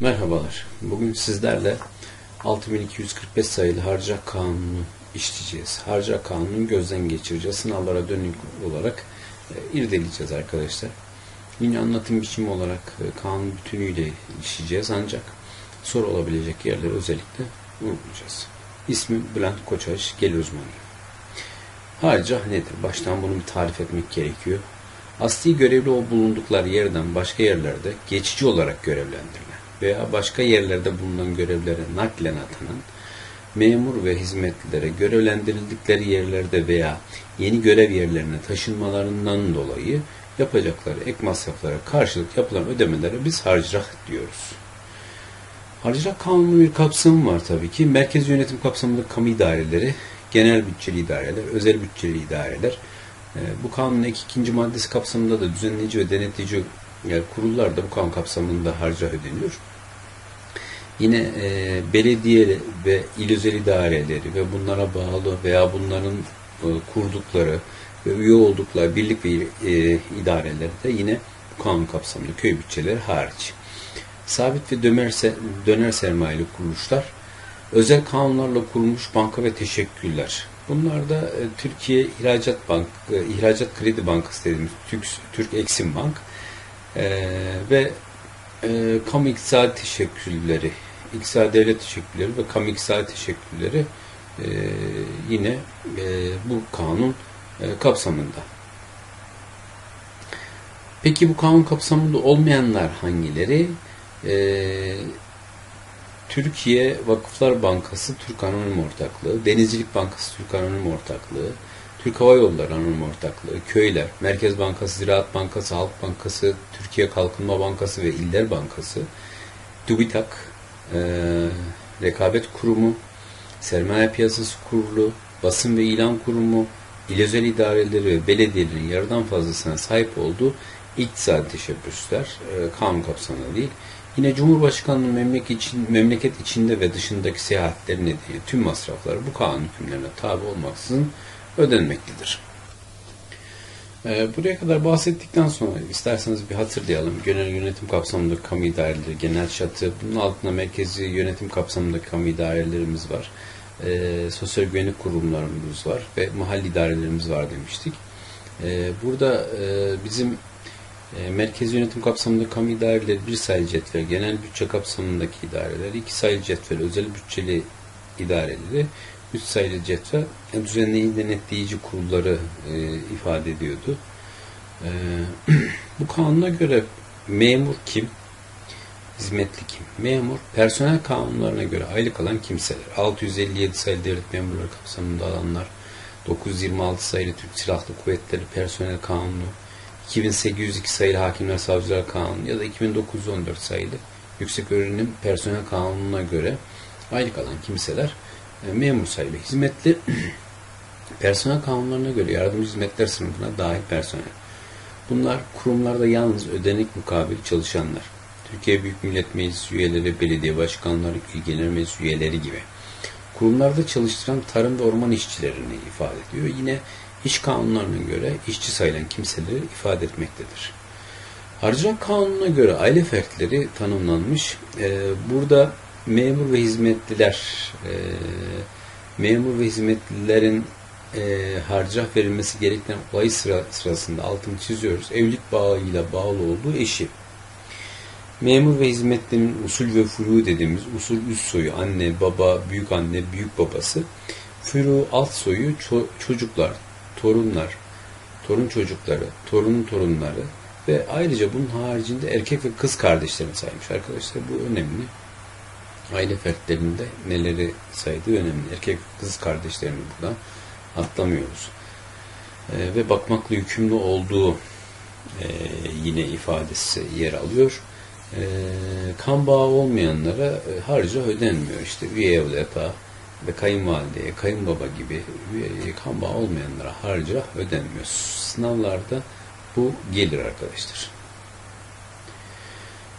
Merhabalar. Bugün sizlerle 6245 sayılı harcak kanunu işleyeceğiz. Harcak kanunu gözden geçireceğiz. Sınavlara dönük olarak e, irdeleyeceğiz arkadaşlar. Yine anlatım biçimi olarak e, kanun bütünüyle işleyeceğiz ancak soru olabilecek yerleri özellikle vurgulayacağız. İsmim Bülent Koçaş, gelir uzmanıyım. Harcah nedir? Baştan bunu bir tarif etmek gerekiyor. Asli görevli o bulundukları yerden başka yerlerde geçici olarak görevlendirilen veya başka yerlerde bulunan görevlere naklen atanan memur ve hizmetlilere görevlendirildikleri yerlerde veya yeni görev yerlerine taşınmalarından dolayı yapacakları ek masraflara karşılık yapılan ödemelere biz harcırah diyoruz. Harcırah kanunu bir kapsamı var tabii ki. Merkez yönetim kapsamında kamu idareleri, genel bütçeli idareler, özel bütçeli idareler. E, bu kanunun ek ikinci maddesi kapsamında da düzenleyici ve denetleyici yani kurullar da bu kanun kapsamında harca ödeniyor. Yine e, belediye ve il özel idareleri ve bunlara bağlı veya bunların e, kurdukları ve üye oldukları birlik ve e, idareleri de yine bu kanun kapsamında köy bütçeleri hariç. Sabit ve döner, döner sermayeli kuruluşlar, özel kanunlarla kurulmuş banka ve teşekkürler. Bunlar da e, Türkiye İhracat Bank, e, İhracat Kredi Bankası dediğimiz Türk, Türk Eksim Bank e, ve e, kamu iktisadi teşekkürleri İktisadi Devlet Teşekkürleri ve Kamu Teşekkürleri e, yine e, bu kanun e, kapsamında. Peki bu kanun kapsamında olmayanlar hangileri? E, Türkiye Vakıflar Bankası Türk Anonim Ortaklığı, Denizcilik Bankası Türk Anonim Ortaklığı, Türk Hava Yolları Anonim Ortaklığı, Köyler, Merkez Bankası, Ziraat Bankası, Halk Bankası, Türkiye Kalkınma Bankası ve İller Bankası, TÜBİTAK, e, Rekabet Kurumu, Sermaye Piyasası Kurulu, Basın ve İlan Kurumu, il özel idareleri ve belediyelerin yarıdan fazlasına sahip olduğu iktisadi teşebbüsler e, kanun kapsamında değil. Yine Cumhurbaşkanlığı memleket, için, memleket içinde ve dışındaki seyahatleri nedeniyle tüm masrafları bu kanun hükümlerine tabi olmaksızın ödenmektedir. E, buraya kadar bahsettikten sonra isterseniz bir hatırlayalım. Genel yönetim kapsamında kamu idareleri, genel çatı, bunun altında merkezi yönetim kapsamında kamu idarelerimiz var. E, sosyal güvenlik kurumlarımız var ve mahalli idarelerimiz var demiştik. E, burada e, bizim e, merkezi yönetim kapsamında kamu idareleri bir sayılı cetvel, genel bütçe kapsamındaki idareler, iki sayılı cetvel, özel bütçeli idareleri, üç sayılı cetvel düzenleyici denetleyici kurulları e, ifade ediyordu. E, bu kanuna göre memur kim? Hizmetli kim? Memur, personel kanunlarına göre aylık alan kimseler. 657 sayılı devlet memurları kapsamında alanlar, 926 sayılı Türk Silahlı Kuvvetleri Personel Kanunu, 2802 sayılı Hakimler Savcılar Kanunu ya da 2914 sayılı Yüksek Öğrenim Personel Kanunu'na göre aylık alan kimseler e, memur sayılı hizmetli personel kanunlarına göre yardımcı hizmetler sınıfına dahil personel. Bunlar kurumlarda yalnız ödenek mukabil çalışanlar. Türkiye Büyük Millet Meclisi üyeleri, belediye başkanları, il genel meclis üyeleri gibi. Kurumlarda çalıştıran tarım ve orman işçilerini ifade ediyor. Yine iş kanunlarına göre işçi sayılan kimseleri ifade etmektedir. Harcılık kanununa göre aile fertleri tanımlanmış. Ee, burada memur ve hizmetliler e, memur ve hizmetlilerin e, harcah verilmesi gereken olay sıra, sırasında altını çiziyoruz. Evlilik bağıyla bağlı olduğu eşi. Memur ve hizmetlinin usul ve furu dediğimiz usul üst soyu anne, baba, büyük anne, büyük babası. Furu alt soyu ço çocuklar, torunlar, torun çocukları, torunun torunları ve ayrıca bunun haricinde erkek ve kız kardeşlerini saymış arkadaşlar. Bu önemli aile fertlerinde neleri saydığı önemli. Erkek kız kardeşlerini buradan atlamıyoruz. E, ve bakmakla yükümlü olduğu e, yine ifadesi yer alıyor. E, kan bağı olmayanlara e, harca ödenmiyor. İşte üye evlata ve kayınvalideye, kayınbaba gibi üye, kan bağı olmayanlara harca ödenmiyor. Sınavlarda bu gelir arkadaşlar.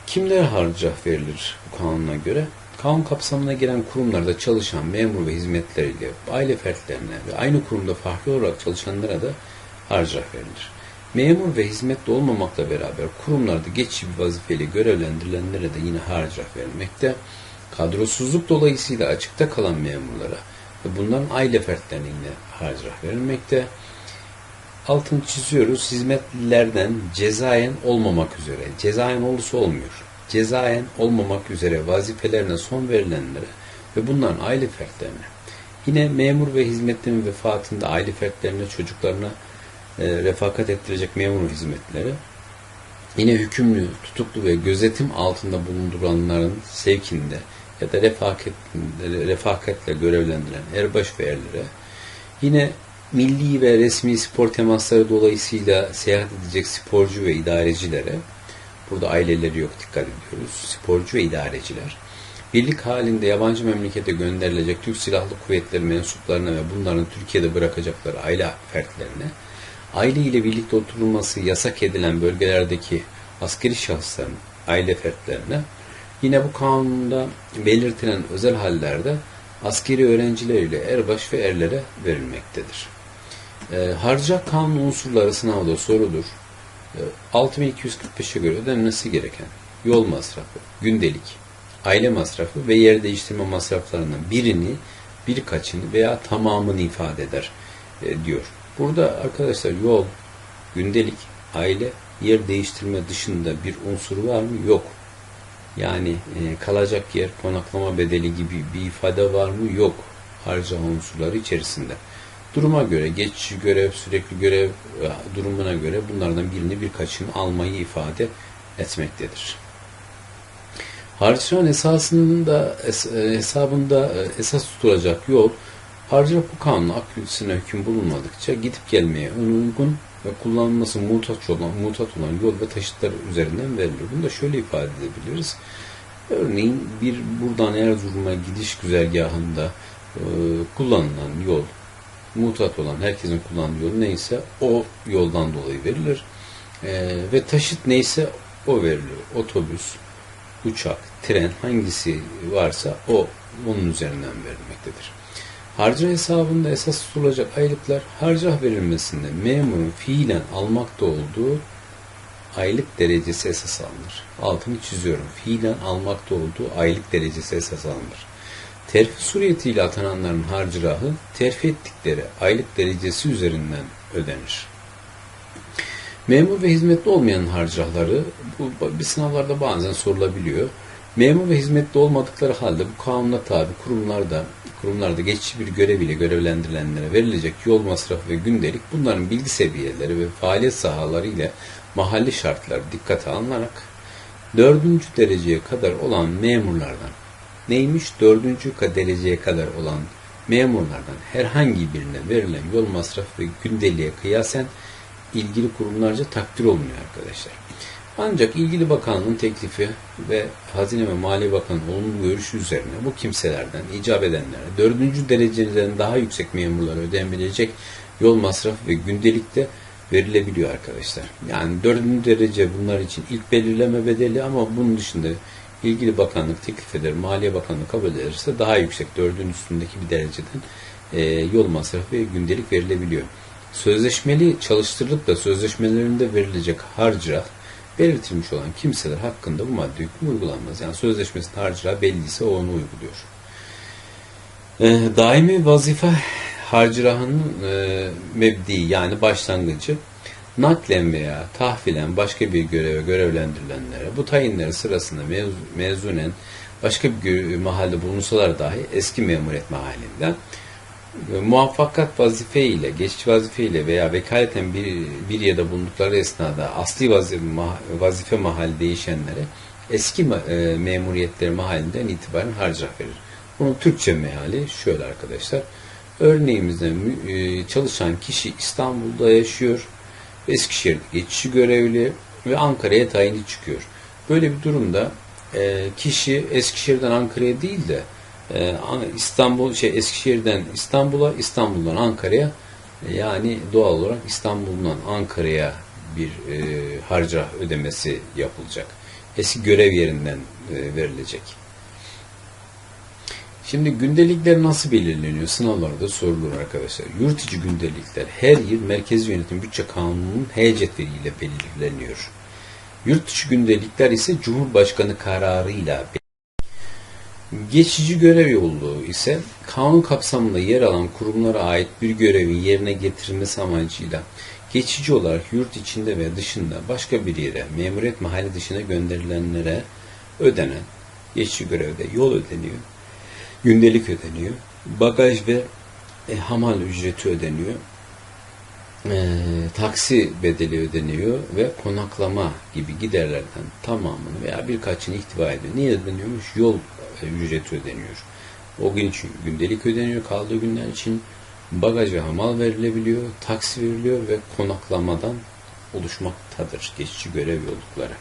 Kimlere harca verilir bu kanuna göre? Kanun kapsamına giren kurumlarda çalışan memur ve hizmetleriyle aile fertlerine ve aynı kurumda farklı olarak çalışanlara da harcırah verilir. Memur ve hizmetli olmamakla beraber kurumlarda geçici bir vazifeyle görevlendirilenlere de yine harcırah verilmekte. Kadrosuzluk dolayısıyla açıkta kalan memurlara ve bunların aile fertlerine yine harcırah verilmekte. Altını çiziyoruz. Hizmetlilerden cezayen olmamak üzere, cezayen olursa olmuyor. Cezayen olmamak üzere vazifelerine son verilenlere ve bunların aile fertlerine. Yine memur ve hizmetlinin vefatında aile fertlerine, çocuklarına e, refakat ettirecek memur hizmetleri. Yine hükümlü, tutuklu ve gözetim altında bulunduranların sevkinde ya da refakat, refakatle görevlendiren erbaş ve erlere, yine milli ve resmi spor temasları dolayısıyla seyahat edecek sporcu ve idarecilere, burada aileleri yok dikkat ediyoruz, sporcu ve idareciler, birlik halinde yabancı memlekete gönderilecek Türk Silahlı Kuvvetleri mensuplarına ve bunların Türkiye'de bırakacakları aile fertlerine, aile ile birlikte oturulması yasak edilen bölgelerdeki askeri şahısların aile fertlerine, yine bu kanunda belirtilen özel hallerde askeri öğrenciler ile erbaş ve erlere verilmektedir. E, harca kanun unsurları sınavda sorulur. E, 6245'e göre ödenmesi gereken yol masrafı, gündelik, aile masrafı ve yer değiştirme masraflarının birini, birkaçını veya tamamını ifade eder e, diyor. Burada arkadaşlar yol, gündelik, aile, yer değiştirme dışında bir unsur var mı? Yok. Yani e, kalacak yer, konaklama bedeli gibi bir ifade var mı? Yok. Harca unsurları içerisinde. Duruma göre, geçici görev, sürekli görev e, durumuna göre bunlardan birini birkaçını almayı ifade etmektedir. Harcıran esasında es, e, hesabında e, esas tutulacak yol harcırah bu kanunun akülsüne hüküm bulunmadıkça gidip gelmeye uygun ve kullanılması muhtaç olan, muhtaç olan yol ve taşıtlar üzerinden verilir. Bunu da şöyle ifade edebiliriz. Örneğin bir buradan Erzurum'a gidiş güzergahında e, kullanılan yol, muhtat olan, herkesin kullandığı yol neyse o yoldan dolayı verilir. E, ve taşıt neyse o verilir. Otobüs, uçak, tren hangisi varsa o onun üzerinden verilmektedir. Harca hesabında esas tutulacak aylıklar harcah verilmesinde memurun fiilen almakta olduğu aylık derecesi esas alınır. Altını çiziyorum. Fiilen almakta olduğu aylık derecesi esas alınır. Terfi suretiyle atananların harcırahı terfi ettikleri aylık derecesi üzerinden ödenir. Memur ve hizmetli olmayan harcırahları bu bir sınavlarda bazen sorulabiliyor. Memur ve hizmetli olmadıkları halde bu kanuna tabi kurumlarda kurumlarda geçici bir görev ile görevlendirilenlere verilecek yol masrafı ve gündelik bunların bilgi seviyeleri ve faaliyet sahaları ile mahalli şartlar dikkate alınarak dördüncü dereceye kadar olan memurlardan neymiş dördüncü dereceye kadar olan memurlardan herhangi birine verilen yol masrafı ve gündeliğe kıyasen ilgili kurumlarca takdir olmuyor arkadaşlar. Ancak ilgili bakanlığın teklifi ve Hazine ve Maliye Bakanı olumlu görüşü üzerine bu kimselerden icap edenlere dördüncü dereceden daha yüksek memurlara ödenebilecek yol masrafı ve gündelikte verilebiliyor arkadaşlar. Yani dördüncü derece bunlar için ilk belirleme bedeli ama bunun dışında ilgili bakanlık teklif eder, Maliye Bakanlığı kabul ederse daha yüksek dördün üstündeki bir dereceden e, yol masrafı ve gündelik verilebiliyor. Sözleşmeli çalıştırılıp da sözleşmelerinde verilecek harcırah belirtilmiş olan kimseler hakkında bu madde hükmü uygulanmaz. Yani sözleşmesinin harcırahı belliyse o onu uyguluyor. E, daimi vazife harcırahının e, mebdi yani başlangıcı naklen veya tahvilen başka bir göreve görevlendirilenlere bu tayinleri sırasında mez, mezunen başka bir mahalde bulunsalar dahi eski memuret mahallinden muvaffakat vazife ile, geçici vazife ile veya vekaleten bir, bir yerde bulundukları esnada asli vazife, vazife mahalli değişenlere eski e, memuriyetleri mahallinden itibaren harcırah verir. Bunun Türkçe meali şöyle arkadaşlar. Örneğimizde e, çalışan kişi İstanbul'da yaşıyor, Eskişehir'de geçici görevli ve Ankara'ya tayini çıkıyor. Böyle bir durumda e, kişi Eskişehir'den Ankara'ya değil de ee, İstanbul şey Eskişehir'den İstanbul'a, İstanbul'dan Ankara'ya e, yani doğal olarak İstanbul'dan Ankara'ya bir e, harca ödemesi yapılacak. Eski görev yerinden e, verilecek. Şimdi gündelikler nasıl belirleniyor? Sınavlarda sorulur arkadaşlar. Yurt içi gündelikler her yıl Merkezi Yönetim Bütçe Kanunu'nun H cetveliyle belirleniyor. Yurt dışı gündelikler ise Cumhurbaşkanı kararıyla Geçici görev yolluğu ise kanun kapsamında yer alan kurumlara ait bir görevin yerine getirilmesi amacıyla geçici olarak yurt içinde ve dışında başka bir yere memuriyet mahalli dışına gönderilenlere ödenen geçici görevde yol ödeniyor, gündelik ödeniyor, bagaj ve e, hamal ücreti ödeniyor, e, taksi bedeli ödeniyor ve konaklama gibi giderlerden tamamını veya birkaçını ihtiva ediyor. Niye ödeniyormuş? Yol e, ücreti ödeniyor. O gün için gündelik ödeniyor. Kaldığı günler için bagaj ve hamal verilebiliyor, taksi veriliyor ve konaklamadan oluşmaktadır geçici görev yollukları.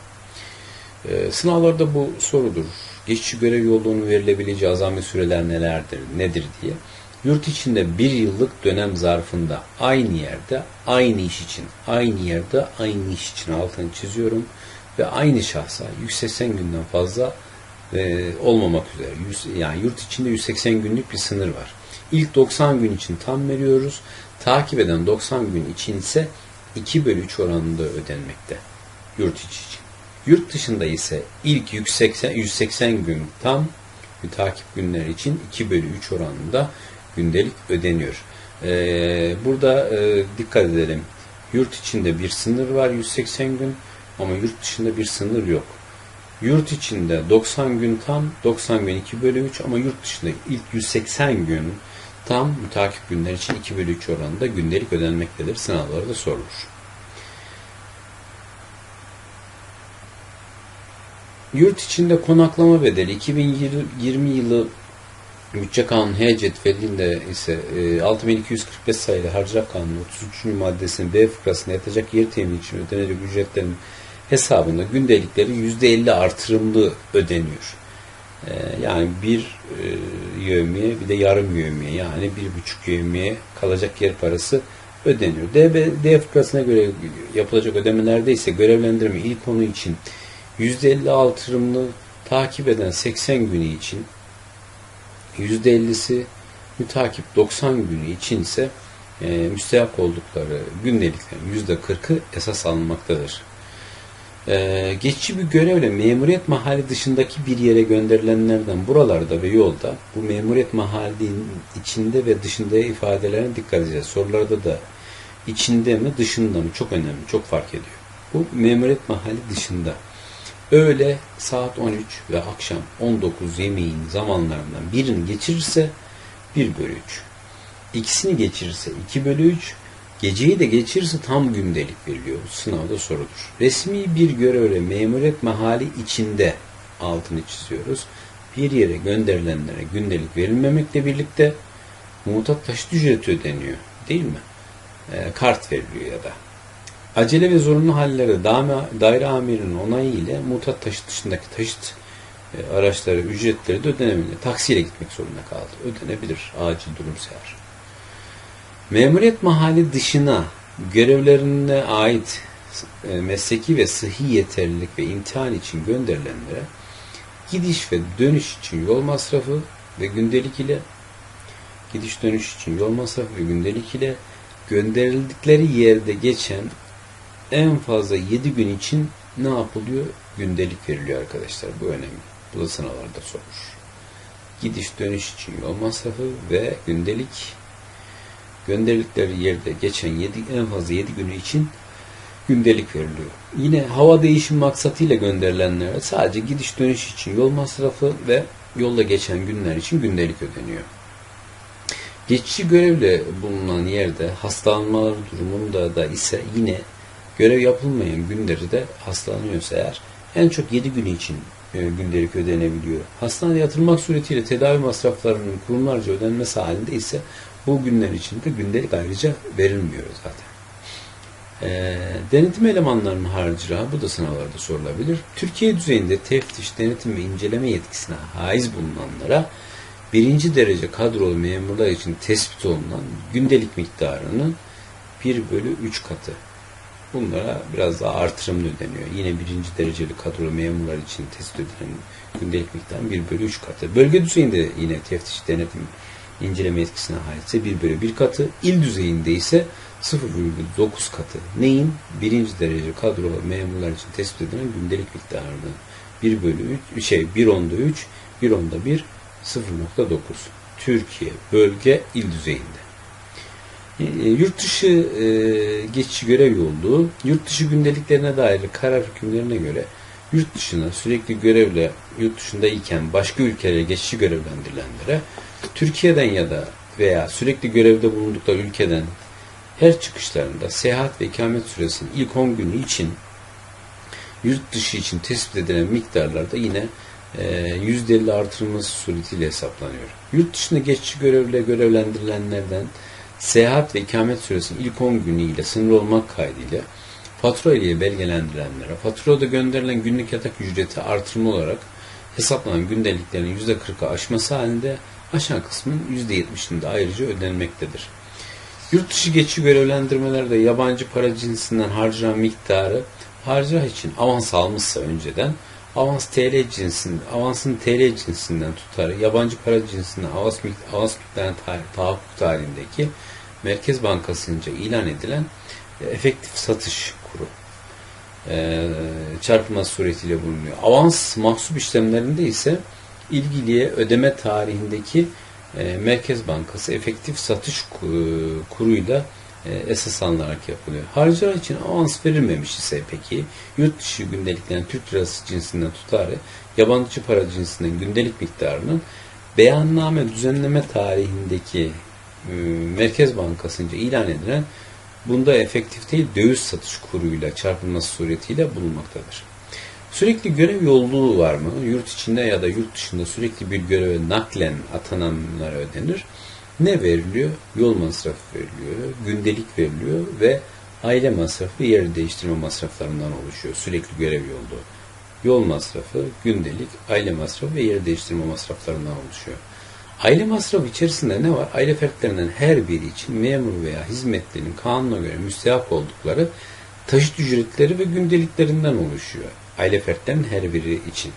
Ee, sınavlarda bu sorudur. Geçici görev yolluğunun verilebileceği azami süreler nelerdir, nedir diye. Yurt içinde bir yıllık dönem zarfında aynı yerde, aynı iş için, aynı yerde, aynı iş için altını çiziyorum ve aynı şahsa 180 günden fazla e, olmamak üzere. 100, yani yurt içinde 180 günlük bir sınır var. İlk 90 gün için tam veriyoruz. Takip eden 90 gün için ise 2 bölü 3 oranında ödenmekte. Yurt içi için. Yurt dışında ise ilk 180, 180 gün tam takip günler için 2 bölü 3 oranında gündelik ödeniyor. Ee, burada e, dikkat edelim. Yurt içinde bir sınır var 180 gün ama yurt dışında bir sınır yok. Yurt içinde 90 gün tam, 90 gün 2 bölü 3 ama yurt dışında ilk 180 gün tam mütakip günler için 2 bölü 3 oranında gündelik ödenmektedir. Sınavlarda sorulur. Yurt içinde konaklama bedeli 2020 yılı Bütçe Kanunu H cetvelinde ise 6245 e, sayılı Harcırah Kanunu 33. maddesinin B fıkrasında yatacak yer temin için ödenecek ücretlerin hesabında gündelikleri %50 artırımlı ödeniyor. Ee, yani bir e, yövmiye bir de yarım yövmiye yani bir buçuk yövmiye kalacak yer parası ödeniyor. DB, D fıkrasına göre yapılacak ödemelerde ise görevlendirme ilk konu için %50 artırımlı takip eden 80 günü için %50'si mütakip 90 günü için ise e, müstehak oldukları gündeliklerin %40'ı esas alınmaktadır. Ee, geçici bir görevle memuriyet mahalli dışındaki bir yere gönderilenlerden buralarda ve yolda bu memuriyet mahallinin içinde ve dışında ifadelerine dikkat edeceğiz. Sorularda da içinde mi dışında mı çok önemli, çok fark ediyor. Bu memuriyet mahalli dışında öğle saat 13 ve akşam 19 yemeğin zamanlarından birini geçirirse 1 bölü 3. İkisini geçirirse 2 bölü 3 Geceyi de geçirirse tam gündelik veriliyor. Sınavda sorulur. Resmi bir görevle memuriyet mahali içinde altını çiziyoruz. Bir yere gönderilenlere gündelik verilmemekle birlikte mutat taşıt ücreti ödeniyor. Değil mi? E, kart veriliyor ya da. Acele ve zorunlu hallerde daire amirinin onayı ile mutat taşıt dışındaki taşıt e, araçları ücretleri de ödenebilir. Taksiyle gitmek zorunda kaldı. Ödenebilir. Acil durum seher. Memuriyet mahalli dışına görevlerine ait e, mesleki ve sıhhi yeterlilik ve imtihan için gönderilenlere gidiş ve dönüş için yol masrafı ve gündelik ile gidiş dönüş için yol masrafı ve gündelik ile gönderildikleri yerde geçen en fazla 7 gün için ne yapılıyor? Gündelik veriliyor arkadaşlar. Bu önemli. Bu da sınavlarda sorulur. Gidiş dönüş için yol masrafı ve gündelik gönderildikleri yerde geçen 7, en fazla 7 günü için gündelik veriliyor. Yine hava değişim maksatıyla gönderilenlere sadece gidiş dönüş için yol masrafı ve yolda geçen günler için gündelik ödeniyor. Geçici görevle bulunan yerde hastalanmalar durumunda da ise yine görev yapılmayan günleri de hastalanıyorsa eğer en çok 7 günü için e, gündelik ödenebiliyor. Hastaneye yatırılmak suretiyle tedavi masraflarının kurumlarca ödenmesi halinde ise bu günler içinde gündelik ayrıca verilmiyor zaten. E, denetim elemanlarının harcırahı bu da sınavlarda sorulabilir. Türkiye düzeyinde teftiş, denetim ve inceleme yetkisine haiz bulunanlara birinci derece kadrolu memurlar için tespit olunan gündelik miktarının 1 bölü 3 katı bunlara biraz daha artırımlı ödeniyor. Yine birinci dereceli kadrolu memurlar için tespit edilen gündelik miktarın 1 bölü 3 katı. Bölge düzeyinde yine teftiş denetim inceleme etkisine aitse 1 bölü 1 katı. İl düzeyinde ise 0,9 katı. Neyin? Birinci derece kadrolu memurlar için tespit edilen gündelik miktarının 1 bölü 3, şey 1 onda 3, 1 onda 1, 0.9. Türkiye, bölge, il düzeyinde. E, Yurt dışı e, geçici görev yolluğu, yurt dışı gündeliklerine dair karar hükümlerine göre yurt dışına sürekli görevle yurt dışında iken başka ülkelere geçici görevlendirilenlere Türkiye'den ya da veya sürekli görevde bulundukları ülkeden her çıkışlarında seyahat ve ikamet süresinin ilk 10 günü için yurt dışı için tespit edilen miktarlarda yine e, %50 artırılması suretiyle hesaplanıyor. Yurt dışında geçici görevle görevlendirilenlerden seyahat ve ikamet süresinin ilk 10 günü ile sınır olmak kaydıyla fatura ile belgelendirilenlere faturada gönderilen günlük yatak ücreti artırma olarak hesaplanan gündeliklerin %40'ı aşması halinde aşan kısmın %70'inde ayrıca ödenmektedir. Yurt dışı geçici görevlendirmelerde yabancı para cinsinden harcanan miktarı harcah için avans almışsa önceden avans TL cinsinden, avansın TL cinsinden tutarı yabancı para cinsinden avans, avans miktarının ta- tahakkuk tarihindeki Merkez Bankası'nca ilan edilen e, efektif satış kuru e, suretiyle bulunuyor. Avans mahsup işlemlerinde ise ilgiliye ödeme tarihindeki e, Merkez Bankası efektif satış ku- kuruyla e, esas alınarak yapılıyor. Harcılar için avans verilmemiş ise peki yurt dışı gündeliklerin Türk lirası cinsinden tutarı yabancı para cinsinden gündelik miktarının beyanname düzenleme tarihindeki e, Merkez Bankası'nca ilan edilen bunda efektif değil döviz satış kuruyla çarpılması suretiyle bulunmaktadır. Sürekli görev yolluğu var mı? Yurt içinde ya da yurt dışında sürekli bir göreve naklen atananlara ödenir. Ne veriliyor? Yol masrafı veriliyor, gündelik veriliyor ve aile masrafı yer değiştirme masraflarından oluşuyor. Sürekli görev yolluğu. Yol masrafı, gündelik, aile masrafı ve yer değiştirme masraflarından oluşuyor. Aile masrafı içerisinde ne var? Aile fertlerinden her biri için memur veya hizmetlerin kanuna göre müstehak oldukları taşıt ücretleri ve gündeliklerinden oluşuyor. Aile fertlerinin her biri için.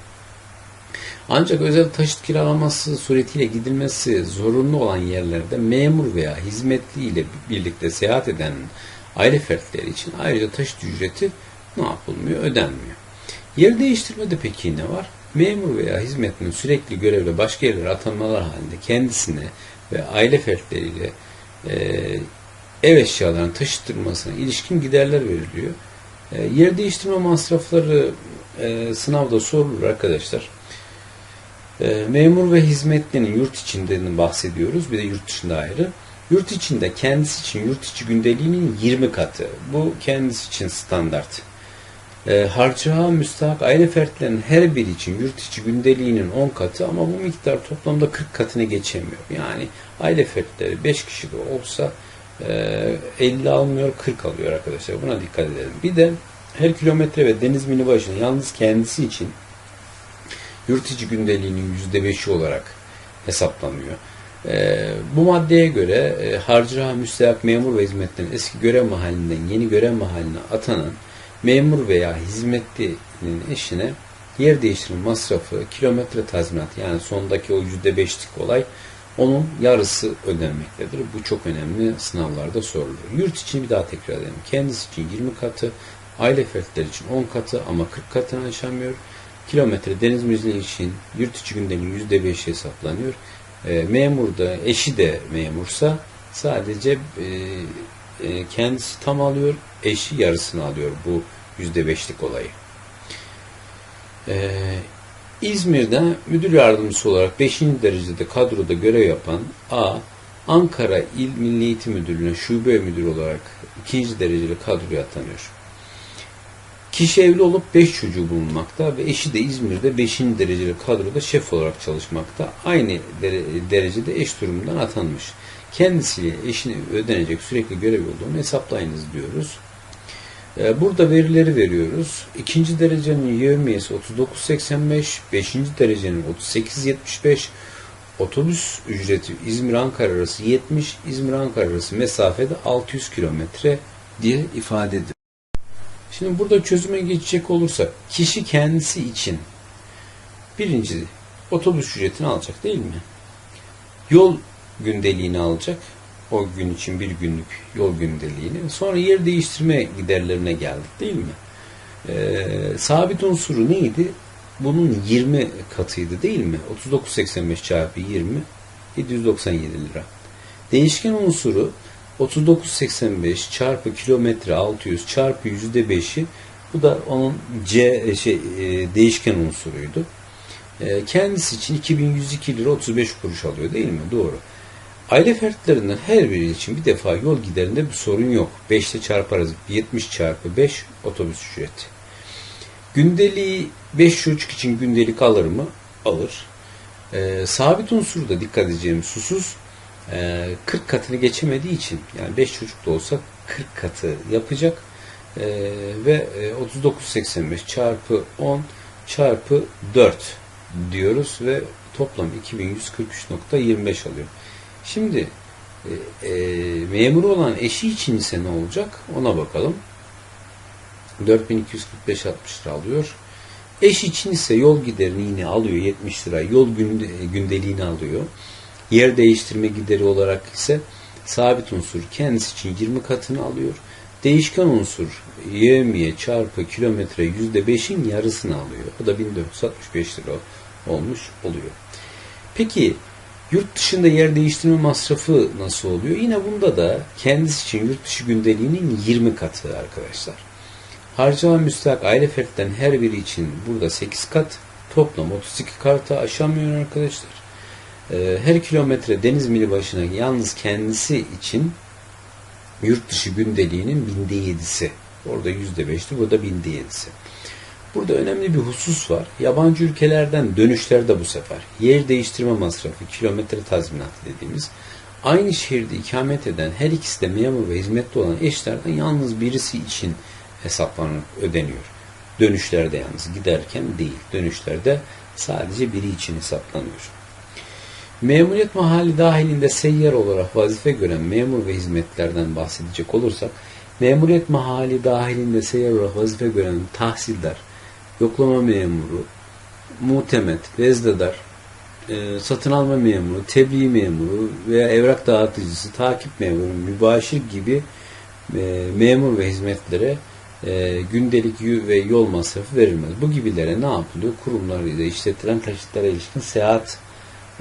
Ancak özel taşıt kiralaması suretiyle gidilmesi zorunlu olan yerlerde memur veya hizmetli ile birlikte seyahat eden aile fertleri için ayrıca taşıt ücreti ne yapılmıyor? Ödenmiyor. Yer değiştirmede peki ne var? Memur veya hizmetlinin sürekli görevle başka yerlere atanmalar halinde kendisine ve aile fertleriyle e, ev eşyalarının taşıtılmasına ilişkin giderler veriliyor. E, yer değiştirme masrafları e, sınavda sorulur arkadaşlar. E, memur ve hizmetlinin yurt içinden bahsediyoruz. Bir de yurt dışında ayrı. Yurt içinde kendisi için yurt içi gündeliğinin 20 katı. Bu kendisi için standart. E, harcağa müstahak aile fertlerinin her biri için yurt içi gündeliğinin 10 katı ama bu miktar toplamda 40 katını geçemiyor. Yani aile fertleri 5 kişi de olsa e, 50 almıyor 40 alıyor arkadaşlar. Buna dikkat edelim. Bir de her kilometre ve deniz mini başına yalnız kendisi için yurt içi gündeliğinin %5'i olarak hesaplanıyor. E, bu maddeye göre e, harcıra müstehak memur ve hizmetlerin eski görev mahallinden yeni görev mahalline atanan memur veya hizmetlinin eşine yer değiştirme masrafı, kilometre tazminatı yani sondaki o %5'lik olay onun yarısı ödenmektedir. Bu çok önemli sınavlarda sorulur. Yurt için bir daha tekrar edelim. Kendisi için 20 katı, aile fertleri için 10 katı ama 40 katını aşamıyor. Kilometre deniz müziği için yurt içi gündeliğin %5'i hesaplanıyor. E, memur da, eşi de memursa sadece e, e, kendisi tam alıyor, eşi yarısını alıyor bu %5'lik olayı. Ee, İzmir'de müdür yardımcısı olarak 5. derecede kadroda görev yapan A. Ankara İl Milli Eğitim Müdürlüğü'ne şube müdürü olarak 2. dereceli kadroya atanıyor. Kişi evli olup 5 çocuğu bulunmakta ve eşi de İzmir'de 5. dereceli kadroda şef olarak çalışmakta. Aynı dere- derecede eş durumundan atanmış. Kendisiyle eşine ödenecek sürekli görev olduğunu hesaplayınız diyoruz. Ee, Burada verileri veriyoruz. İkinci derecenin yevmiyesi 39.85, beşinci derecenin 38.75, otobüs ücreti İzmir-Ankara arası 70, İzmir-Ankara arası mesafede 600 kilometre diye ifade ediyor. Şimdi burada çözüme geçecek olursak kişi kendisi için birinci otobüs ücretini alacak değil mi? Yol gündeliğini alacak. O gün için bir günlük yol gündeliğini. Sonra yer değiştirme giderlerine geldik değil mi? Ee, sabit unsuru neydi? Bunun 20 katıydı değil mi? 39.85 çarpı 20 797 lira. Değişken unsuru 39.85 çarpı kilometre 600 çarpı yüzde beşi bu da onun C şey, e, değişken unsuruydu. E, kendisi için 2102 lira 35 kuruş alıyor değil mi? Doğru. Aile fertlerinden her biri için bir defa yol giderinde bir sorun yok. 5 ile çarparız. 70 çarpı 5 otobüs ücreti. Gündeliği 5 çocuk için gündelik alır mı? Alır. E, sabit unsuru da dikkat edeceğim susuz e, 40 katını geçemediği için yani 5 çocuk da olsa 40 katı yapacak e, ve e, 39.85 çarpı 10 çarpı 4 diyoruz ve toplam 2143.25 alıyor. Şimdi e, e, memur olan eşi için ise ne olacak ona bakalım. 4245 60 lira alıyor. Eş için ise yol giderini yine alıyor 70 lira. Yol günde, gündeliğini alıyor. Yer değiştirme gideri olarak ise sabit unsur kendisi için 20 katını alıyor. Değişken unsur yevmiye çarpı kilometre %5'in yarısını alıyor. O da 1465 lira olmuş oluyor. Peki yurt dışında yer değiştirme masrafı nasıl oluyor? Yine bunda da kendisi için yurt dışı gündeliğinin 20 katı arkadaşlar. Harcanan müstahak aile fertlerin her biri için burada 8 kat, toplam 32 kartı aşamıyor arkadaşlar. Ee, her kilometre deniz mili başına yalnız kendisi için yurt dışı gündeliğinin binde yedisi. Orada yüzde beşti, burada binde yedisi. Burada önemli bir husus var. Yabancı ülkelerden dönüşlerde bu sefer yer değiştirme masrafı, kilometre tazminatı dediğimiz aynı şehirde ikamet eden her ikisi de memur ve hizmetli olan eşlerden yalnız birisi için hesaplanıp ödeniyor. Dönüşlerde yalnız giderken değil. Dönüşlerde sadece biri için hesaplanıyor. Memuriyet mahalli dahilinde seyyar olarak vazife gören memur ve hizmetlerden bahsedecek olursak, memuriyet mahalli dahilinde seyyar olarak vazife gören tahsildar, yoklama memuru, muhtemet, vezdedar, e, satın alma memuru, tebliğ memuru veya evrak dağıtıcısı, takip memuru, mübaşir gibi e, memur ve hizmetlere e, gündelik ve yol masrafı verilmez. Bu gibilere ne yapılıyor? Kurumlarıyla işletilen taşıtlara ilişkin seyahat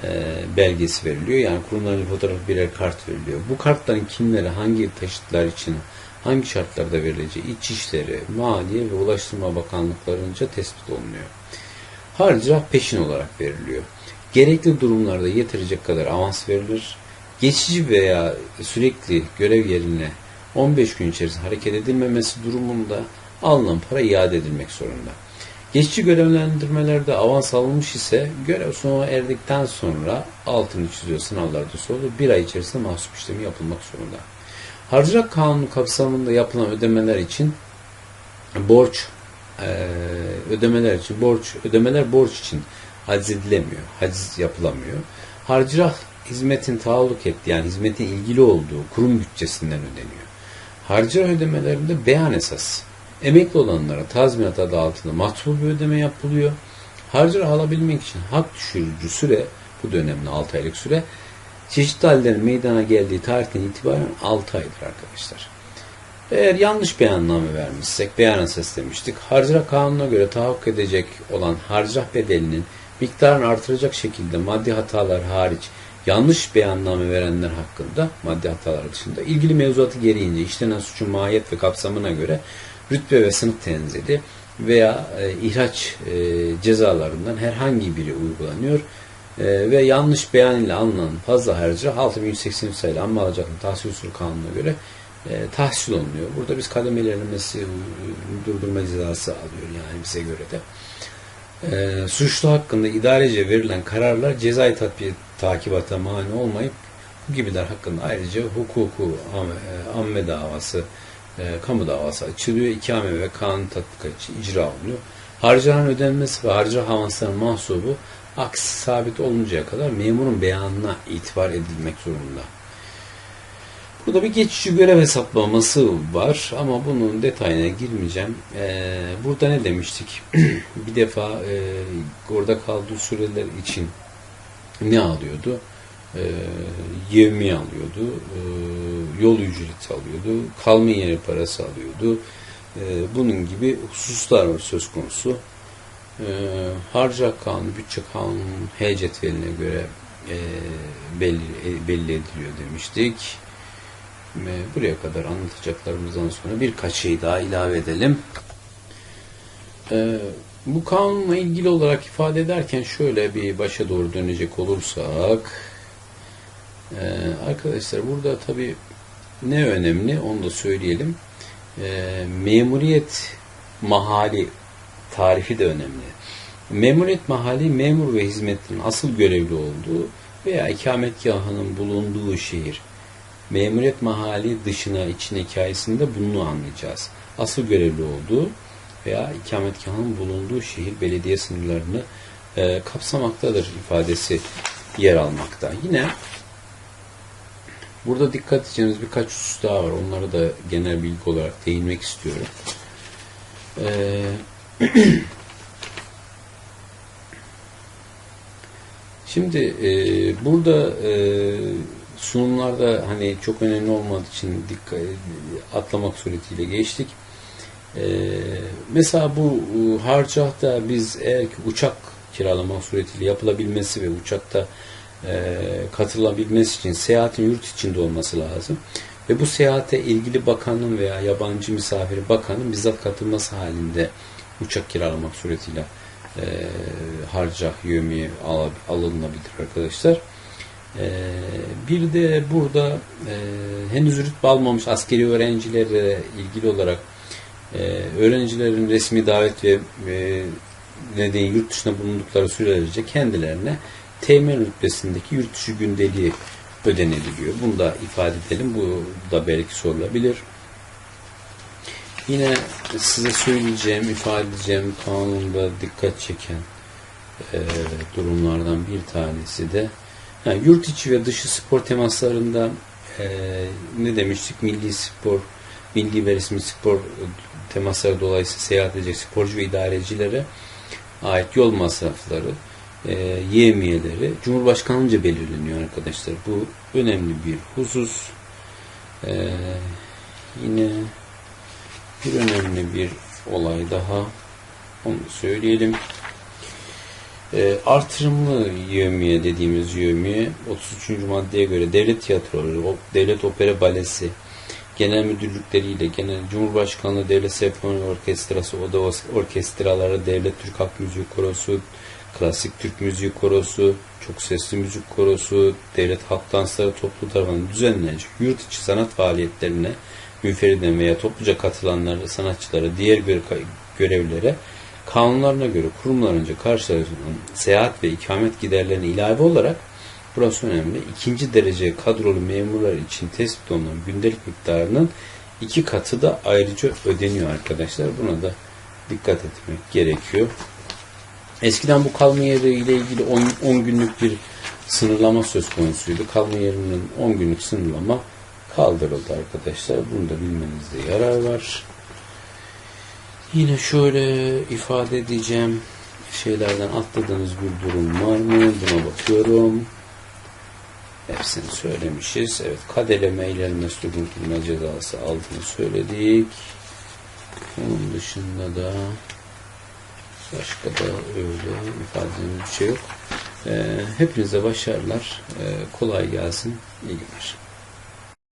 e, belgesi veriliyor. Yani kurumların fotoğraf birer kart veriliyor. Bu kartların kimlere, hangi taşıtlar için, hangi şartlarda verileceği İçişleri, Maliye ve Ulaştırma Bakanlıklarınca tespit olunuyor. Harcırah peşin olarak veriliyor. Gerekli durumlarda yetecek kadar avans verilir. Geçici veya sürekli görev yerine 15 gün içerisinde hareket edilmemesi durumunda alınan para iade edilmek zorunda. Geçici görevlendirmelerde avans alınmış ise görev sona erdikten sonra altını çiziyor sınavlarda sorulur. Bir ay içerisinde mahsup işlemi yapılmak zorunda. Harcılık kanunu kapsamında yapılan ödemeler için borç e, ödemeler için borç ödemeler borç için haciz edilemiyor. Haciz yapılamıyor. Harcılık hizmetin taalluk ettiği yani hizmetin ilgili olduğu kurum bütçesinden ödeniyor. Harcılık ödemelerinde beyan esas Emekli olanlara tazminat adı altında mahsul bir ödeme yapılıyor. Harcırı alabilmek için hak düşürücü süre, bu dönemde 6 aylık süre, çeşitli hallerin meydana geldiği tarihten itibaren 6 aydır arkadaşlar. Eğer yanlış beyanname vermişsek, beyan esas demiştik, harcıra kanununa göre tahakkuk edecek olan harcıra bedelinin miktarını artıracak şekilde maddi hatalar hariç yanlış beyanname verenler hakkında maddi hatalar dışında ilgili mevzuatı gereğince işlenen suçun mahiyet ve kapsamına göre rütbe ve sınıf tenzili veya e, ihraç e, cezalarından herhangi biri uygulanıyor. E, ve yanlış beyan ile alınan fazla harcı 6183 sayılı amma alacaklı tahsil usulü kanununa göre e, tahsil olunuyor. Burada biz kademelerimesi e, durdurma cezası alıyor yani bize göre de. E, suçlu hakkında idarece verilen kararlar cezai tatbiye takibata mani olmayıp bu gibiler hakkında ayrıca hukuku amme, e, davası e, kamu davası açılıyor. İkame ve kanun tatbikat için icra oluyor. Harcanan ödenmesi ve harca avansların mahsubu aksi sabit oluncaya kadar memurun beyanına itibar edilmek zorunda. Burada bir geçici görev hesaplaması var ama bunun detayına girmeyeceğim. Ee, burada ne demiştik? bir defa e, orada kaldığı süreler için ne alıyordu? Ee, yevmi alıyordu, e, yol ücreti alıyordu, kalma yeri parası alıyordu. Ee, bunun gibi hususlar söz konusu. Ee, harcak kanunu, bütçe kanunun H göre e, belli, e, belli ediliyor demiştik. Ve buraya kadar anlatacaklarımızdan sonra birkaç şey daha ilave edelim. Ee, bu kanunla ilgili olarak ifade ederken şöyle bir başa doğru dönecek olursak ee, arkadaşlar burada tabi ne önemli onu da söyleyelim. Ee, memuriyet mahali tarifi de önemli. Memuriyet mahalli memur ve hizmetinin asıl görevli olduğu veya ikametgahının bulunduğu şehir. Memuriyet mahalli dışına için hikayesinde bunu anlayacağız. Asıl görevli olduğu veya ikametgahının bulunduğu şehir belediye sınırlarını e, kapsamaktadır ifadesi yer almakta. Yine burada dikkat edeceğimiz birkaç husus daha var. Onları da genel bilgi olarak değinmek istiyorum. Ee, Şimdi e, burada e, sunumlarda hani çok önemli olmadığı için dikkat atlamak suretiyle geçtik. E, mesela bu e, harcahta biz eğer ki uçak kiralamak suretiyle yapılabilmesi ve uçakta e, katılabilmesi için seyahatin yurt içinde olması lazım. Ve bu seyahate ilgili bakanın veya yabancı misafiri bakanın bizzat katılması halinde uçak kiralamak suretiyle e, harca yövmiye al, alınabilir arkadaşlar. E, bir de burada e, henüz rütbe almamış askeri öğrencilerle ilgili olarak e, öğrencilerin resmi davet ve e, nedeni yurt dışında bulundukları sürelerce kendilerine teğmen rütbesindeki yurt dışı gündeliği ödeniliyor. Bunu da ifade edelim. Bu da belki sorulabilir. Yine size söyleyeceğim, ifade edeceğim kanunda dikkat çeken e, durumlardan bir tanesi de yani yurt içi ve dışı spor temaslarında e, ne demiştik? Milli spor, milli ve resmi spor temasları dolayısıyla seyahat edecek sporcu ve idarecilere ait yol masrafları, e, yemiyeleri Cumhurbaşkanlığınca belirleniyor arkadaşlar. Bu önemli bir husus. E, yine bir önemli bir olay daha onu söyleyelim. E, artırımlı yövmiye dediğimiz yövmiye 33. maddeye göre devlet tiyatroları, devlet opera balesi, genel müdürlükleriyle genel Cumhurbaşkanlığı Devlet Senfoni Orkestrası, Oda Orkestraları, Devlet Türk Halk Müziği Korosu, Klasik Türk Müziği Korosu, Çok Sesli Müzik Korosu, Devlet Halk Dansları toplu tarafından düzenlenecek yurt içi sanat faaliyetlerine müferiden veya topluca katılanları, sanatçıları, diğer görevlilere kanunlarına göre kurumlarınca karşılanan seyahat ve ikamet giderlerine ilave olarak burası önemli. ikinci derece kadrolu memurlar için tespit olunan gündelik miktarının iki katı da ayrıca ödeniyor arkadaşlar. Buna da dikkat etmek gerekiyor. Eskiden bu kalma yeri ile ilgili 10 günlük bir sınırlama söz konusuydu. Kalma yerinin 10 günlük sınırlama kaldırıldı arkadaşlar. Bunu da bilmenizde yarar var. Yine şöyle ifade edeceğim şeylerden atladığınız bir durum var mı? Buna bakıyorum. Hepsini söylemişiz. Evet kadeleme ileri meslubun kılma cezası aldığını söyledik. Onun dışında da başka da öyle ifade bir şey yok. Ee, hepinize başarılar. Ee, kolay gelsin. İyi günler.